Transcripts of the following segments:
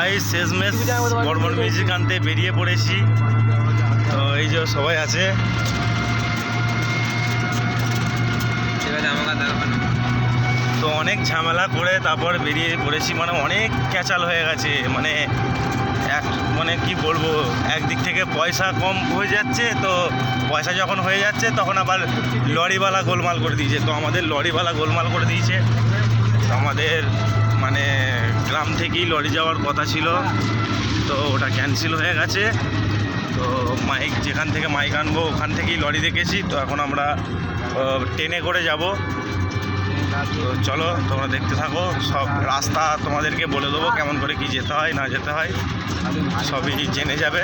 Guys শেষমেশ Barman music আনতে বেরিয়ে পড়েছি। তো এই যে সবাই আছে। তো অনেক ঝামেলা করে তারপর বেরিয়ে পড়েছি। মানে অনেক ক্যাচাল হয়ে গেছে। মানে এক মানে কি বলব, একদিক থেকে পয়সা কম হয়ে যাচ্ছে তো পয়সা যখন হয়ে যাচ্ছে তখন আবার লরিওয়ালা গোলমাল করে দিয়েছে। তো আমাদের লরিওয়ালা গোলমাল করে দিয়েছে। আমাদের মানে গ্রাম থেকেই লরি যাওয়ার কথা ছিল, তো ওটা ক্যান্সেল হয়ে গেছে। তো মাইক যেখান থেকে মাইক আনব ওখান থেকেই লরি দেখেছি, তো এখন আমরা ট্রেনে করে যাব। তো চলো, তোমরা দেখতে থাকো, সব রাস্তা তোমাদেরকে বলে দেবো কেমন করে কি যেতে হয়, না যেতে হয়, সবই জেনে যাবে।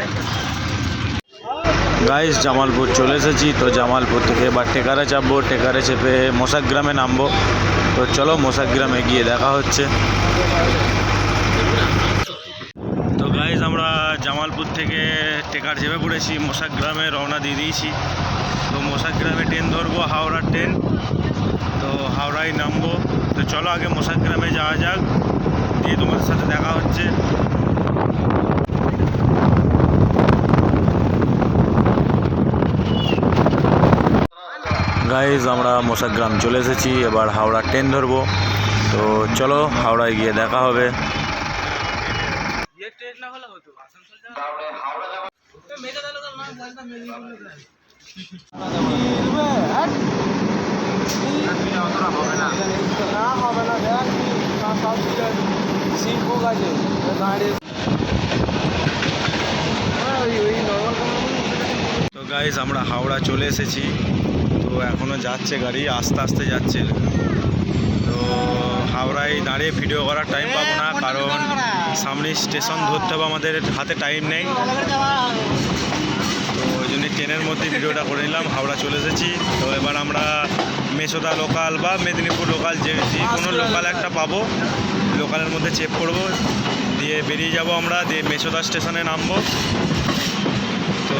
গাইস জামালপুর চলে এসেছি, তো জামালপুর থেকে এবার টেকারে চাপবো, টেকারে চেপে মোসাগ্রামে নামবো। তো চলো মোসাগ্রামে গিয়ে দেখা হচ্ছে। তো গাইজ আমরা জামালপুর থেকে টেকার চেপে পড়েছি মোসাগ্রামে রওনা দিয়ে দিয়েছি। তো মোসাগ্রামে ট্রেন ধরবো হাওড়ার ট্রেন তো হাওড়ায় নামবো। তো চলো আগে মোসাগ্রামে যাওয়া যাক, দিয়ে তোমাদের সাথে দেখা হচ্ছে। গাইজ আমরা মোসাগ্রাম চলে এসেছি, এবার হাওড়া ট্রেন ধরবো। তো চলো, হাওড়ায় গিয়ে দেখা হবে। তো গাইজ আমরা হাওড়া চলে এসেছি। এখনও যাচ্ছে গাড়ি, আস্তে আস্তে যাচ্ছে তো হাওড়ায় দাঁড়িয়ে ভিডিও করার টাইম পাবো না, কারণ সামনে স্টেশন ধরতে হবে আমাদের, হাতে টাইম নেই। তো ওই জন্য ট্রেনের মধ্যে ভিডিওটা করে নিলাম, হাওড়া চলে এসেছি। তো এবার আমরা মেসোদা লোকাল বা মেদিনীপুর লোকাল যে যে কোনো লোকাল একটা পাবো লোকালের মধ্যে চেক করব। দিয়ে বেরিয়ে যাব আমরা, দিয়ে মেসোদা স্টেশনে নামবো। তো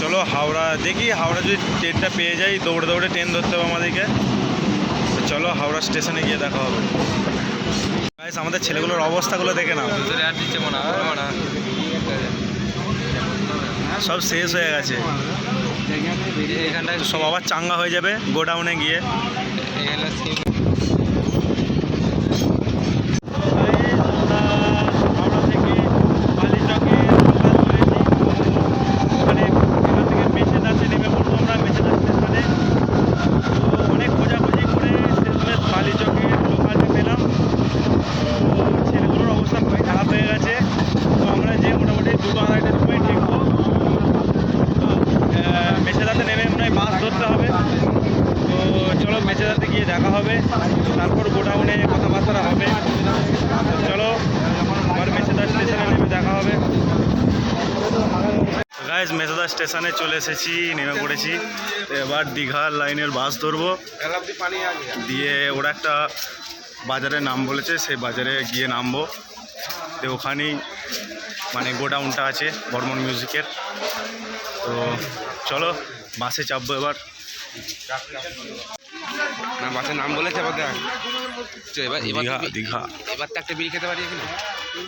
চলো হাওড়া দেখি, হাওড়া যদি ট্রেনটা পেয়ে যাই, দৌড়ে দৌড়ে ট্রেন ধরতে হবে আমাদেরকে। তো চলো হাওড়া স্টেশনে গিয়ে দেখা হবে। আমাদের ছেলেগুলোর অবস্থাগুলো দেখে নাও। সব শেষ হয়ে গেছে। সব আবার চাঙ্গা হয়ে যাবে, গোডাউনে গিয়ে হাওড়া থেকে বালিচকে ওখানে এখান থেকে মেছেদাতে নেমে পড়ব আমরা মেছেদা স্টেশনে তো অনেক খোঁজাখুঁজি করে শেষমেশ বালিচকে লোকালটা পেলাম তো ছেলেগুলোর অবস্থা খুবই খারাপ হয়ে গেছে তো আমরা যে মোটামুটি দুটো আড়াইটার সময় ঠেকবো তো আহ, মেছেদাতে নেমে মনে হয় বাস ধরতে হবে। তো চলো মেছেদাতে গিয়ে দেখা হবে। তারপর গোডাউনে কথাবার্তা হবে। চলো, আবার মেছেদা স্টেশনে নেমে দেখা হবে। গাইজ মেছেদা স্টেশনে চলে এসেছি, নেমে পড়েছি। এবার দীঘার লাইনের বাস ধরবো। দিয়ে ওরা একটা বাজারে নাম বলেছে, সেই বাজারে গিয়ে নামবো। তো ওখানেই মানে গোডাউনটা আছে, বর্মন মিউজিকের। তো চলো বাসে চাপবো এবার। না বাসের নাম বলেছে এবার দেখ। চ, এবার এবার দীঘা দীঘা। এবার তো একটা বিড়ি খেতে পারি এখানে।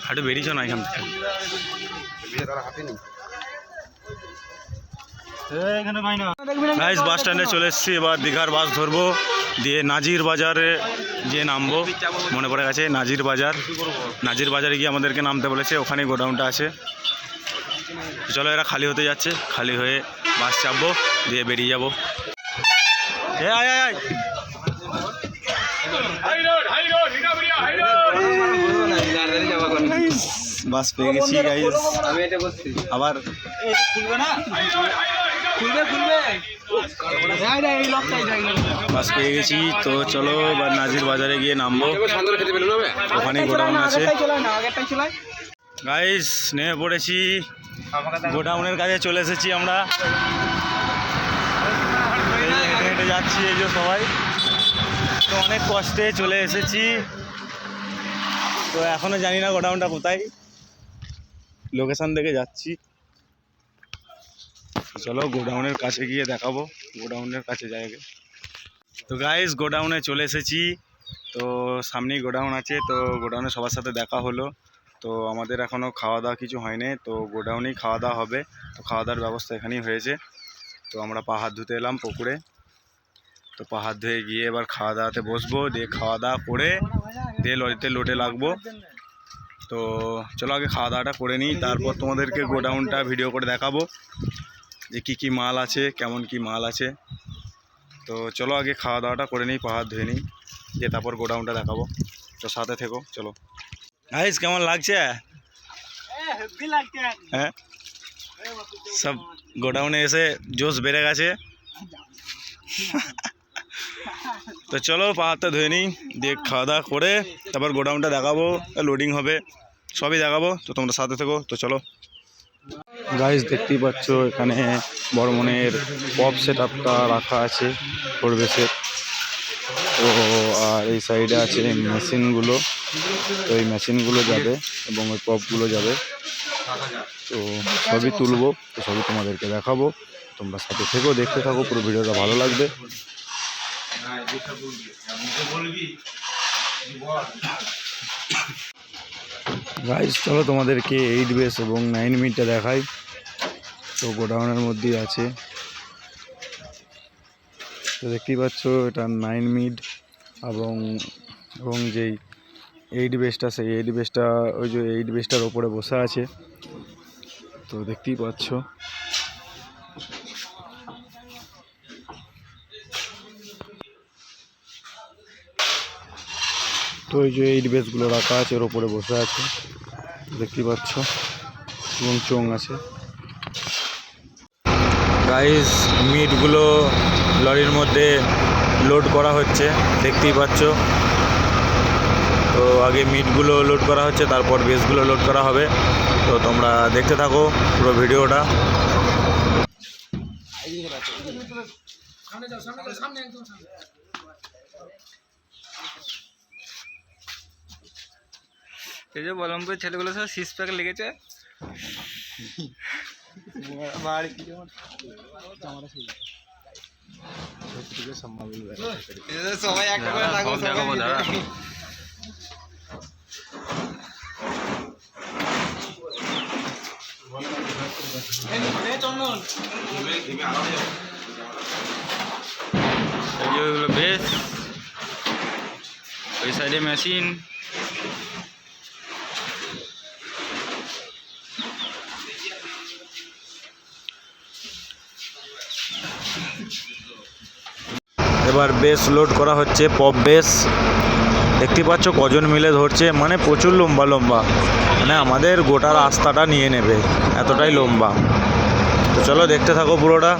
হাটু বেরিয়েছ না এখান থেকে? বাস স্ট্যান্ডে চলে এসেছি। এবার দীঘার বাস ধরবো। দিয়ে নাজির বাজারে গিয়ে নামবো মনে পড়ে গেছে নাজির বাজার। নাজির বাজারে গিয়ে আমাদেরকে নামতে বলেছে। ওখানেই গোডাউনটা আছে। চলো এরা খালি হতে যাচ্ছে। খালি হয়ে বাস চাপবো দিয়ে বেরিয়ে যাব। এ আয় আয় আয়। বাস পেয়ে গেছি গাইজ আমি এটা বলছি আবার বাস পেয়ে গেছি তো চলো এবার নাজির বাজারে গিয়ে নামবো। ওখানে গোডাউন আছে। গাইস নেমে পড়েছি। গোডাউনের কাছে চলে এসেছি আমরা। হেঁটে হেঁটে যাচ্ছি এই যে সবাই। তো অনেক কষ্টে চলে এসেছি। তো এখনও জানি না গোডাউনটা কোথায়। লোকেশন দেখে যাচ্ছি। চলো গোডাউনের কাছে গিয়ে দেখাবো। গোডাউনের কাছে জায়গা তো গাইস গোডাউনে চলে এসেছি। তো সামনেই গোডাউন আছে। তো গোডাউনে সবার সাথে দেখা হলো। তো আমাদের এখনও খাওয়া দাওয়া কিছু হয়নি, তো গোডাউনেই খাওয়া দাওয়া হবে। তো খাওয়া দাওয়ার ব্যবস্থা এখানেই হয়েছে। তো আমরা পা হাত ধুতে এলাম পুকুরে। তো পা হাত ধুয়ে গিয়ে এবার খাওয়া দাওয়াতে বসবো, দিয়ে খাওয়া দাওয়া করে দিয়ে লরিতে লোটে লাগবো। তো চলো আগে খাওয়া দাওয়াটা করে নিই, তারপর তোমাদেরকে গোডাউনটা ভিডিও করে দেখাবো যে কী কী মাল আছে, কেমন কি মাল আছে। তো চলো আগে খাওয়া দাওয়াটা করে নিই, পা হাত ধুয়ে নিই, দিয়ে তারপর গোডাউনটা দেখাবো। তো সাথে থেকো, চলো। গাইস কেমন লাগছে? হ্যাঁ? সব গোডাউনে এসে জোশ বেড়ে গেছে। তো চলো পাহাড়টা ধুয়ে নিই দিয়ে খাওয়া দাওয়া করে তারপর গোডাউনটা দেখাবো লোডিং হবে সবই দেখাবো তো তোমরা সাথে থেকো তো চলো। গাইস দেখতেই পাচ্ছ এখানে বড় মনের পপ সেট আপটা রাখা আছে পরিবেশের। তো আর এই সাইডে আছে মেশিনগুলো। তো এই মেশিনগুলো যাবে এবং ওই পপগুলো যাবে। তো সবই তুলবো, তো সবই তোমাদেরকে দেখাবো। তোমরা সাথে থেকেও দেখতে থাকো, পুরো ভিডিওটা ভালো লাগবে। গাইজ চলো তোমাদেরকে এইট বেস এবং নাইন মিটটা দেখাই। তো গোডাউনের মধ্যেই আছে। তো দেখতেই পাচ্ছ, এটা নাইন মিড এবং এবং যেই এইট বেসটা সেই এইট বেসটা ওই যে এইট বেসটার ওপরে বসে আছে। তো দেখতেই পাচ্ছ। তো এই যে এইট বেসগুলো রাখা আছে ওর ওপরে বসে আছে। দেখতেই পাচ্ছ, এবং চোং আছে। গাইস মিটগুলো লরির মধ্যে লোড করা হচ্ছে দেখতেই পাচ্ছ। তো আগে মিটগুলো লোড করা হচ্ছে তারপর বেসগুলো লোড করা হবে। তো তোমরা দেখতে থাকো পুরো ভিডিওটা। এই যে বলমপুর ছেলেগুলো সব সিক্স প্যাক লেগেছে। সবাই একটা করে লাগবে দেখাবো দাঁড়া এই যে ওইগুলো বেশ ওই সাইডে মেশিন এবার বেস লোড করা হচ্ছে, পপ বেস দেখতে পাচ্ছ কজন মিলে ধরছে মানে প্রচুর লম্বা লম্বা। মানে আমাদের গোটা রাস্তাটা নিয়ে নেবে, এতটাই লম্বা। তো চলো দেখতে থাকো পুরোটা।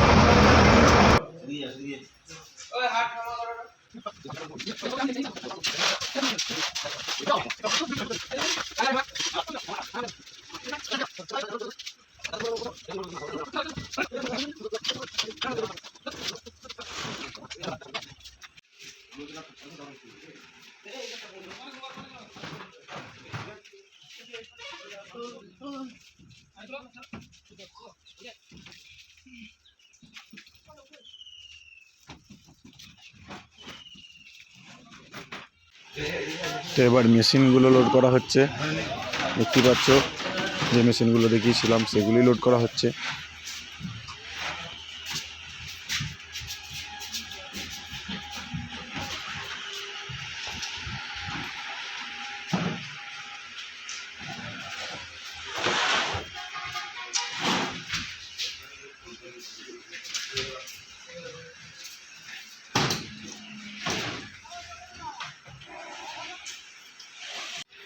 তো এবার মেশিনগুলো লোড করা হচ্ছে। দেখতে পাচ্ছ, যে মেশিনগুলো দেখিয়েছিলাম সেগুলি লোড করা হচ্ছে।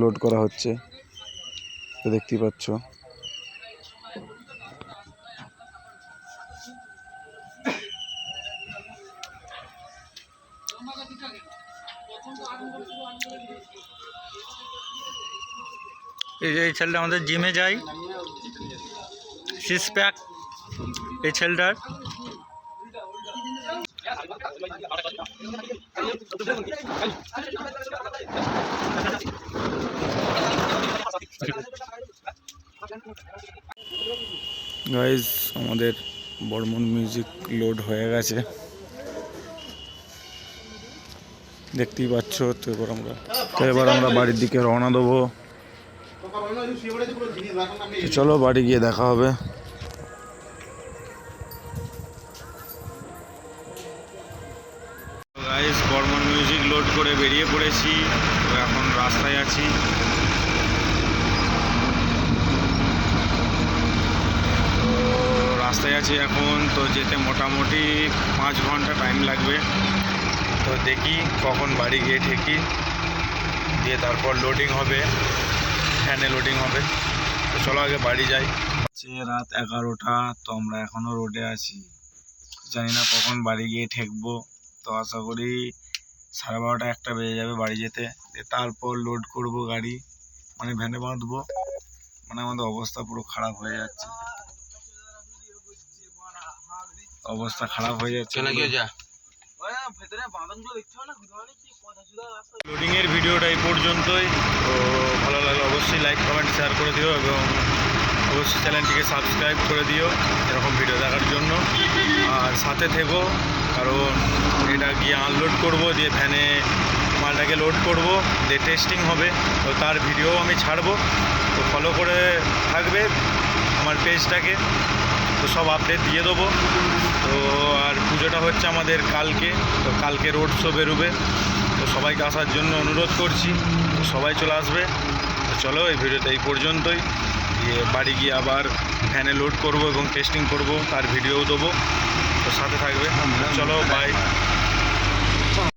লোড করা হচ্ছে। তো দেখতেই পাচ্ছ। এই যে এই ছেলেটা আমাদের জিমে যায়। সিক্স প্যাক এই ছেলেটার। গাইজ আমাদের বর্মন মিউজিক লোড হয়ে গেছে। দেখতেই পাচ্ছ, তো এবার আমরা তো এবার আমরা বাড়ির দিকে রওনা দেবো। চলো বাড়ি গিয়ে দেখা হবে। গাইজ বর্মন মিউজিক লোড করে বেরিয়ে পড়েছি। তো এখন রাস্তায় আছি। তো রাস্তায় আছি এখন, তো যেতে মোটামুটি পাঁচ ঘণ্টা টাইম লাগবে। তো দেখি কখন বাড়ি গিয়ে ঠেকি। দিয়ে তারপর লোডিং হবে ফ্যানে লোডিং হবে। তো চলো আগে বাড়ি যাই। রাত এগারোটা, তো আমরা এখনও রোডে আছি। জানি না কখন বাড়ি গিয়ে ঠেকবো। তো আশা করি সাড়ে বারোটা একটা বেজে যাবে বাড়ি যেতে। দিয়ে তারপর লোড করব গাড়ি মানে ভ্যানে বাঁধবো। মানে আমাদের অবস্থা পুরো খারাপ হয়ে যাচ্ছে। অবস্থা খারাপ হয়ে যাচ্ছে। চলে গিয়ে যা। ভিডিওটা এই পর্যন্তই। তো ভালো লাগলে অবশ্যই লাইক কমেন্ট শেয়ার করে দিও এবং অবশ্যই চ্যানেলটিকে সাবস্ক্রাইব করে দিও এরকম ভিডিও দেখার জন্য। আর সাথে থেকো, কারণ এটা গিয়ে আনলোড করব, দিয়ে ভ্যানে মালটাকে লোড করব, দিয়ে টেস্টিং হবে। তো তার ভিডিও আমি ছাড়বো। তো ফলো করে থাকবে আমার পেজটাকে তো সব আপডেট দিয়ে দেবো। তো আর পুজোটা হচ্ছে আমাদের কালকে। তো কালকে রোড শো বেরোবে। তো সবাইকে আসার জন্য অনুরোধ করছি। সবাই চলে আসবে। তো চলো এই ভিডিওটা এই পর্যন্তই। বাড়ি গিয়ে আবার ভ্যানে লোড করব এবং টেস্টিং করব তার ভিডিও দেবো। তো সাথে থাকবে। চলো বাই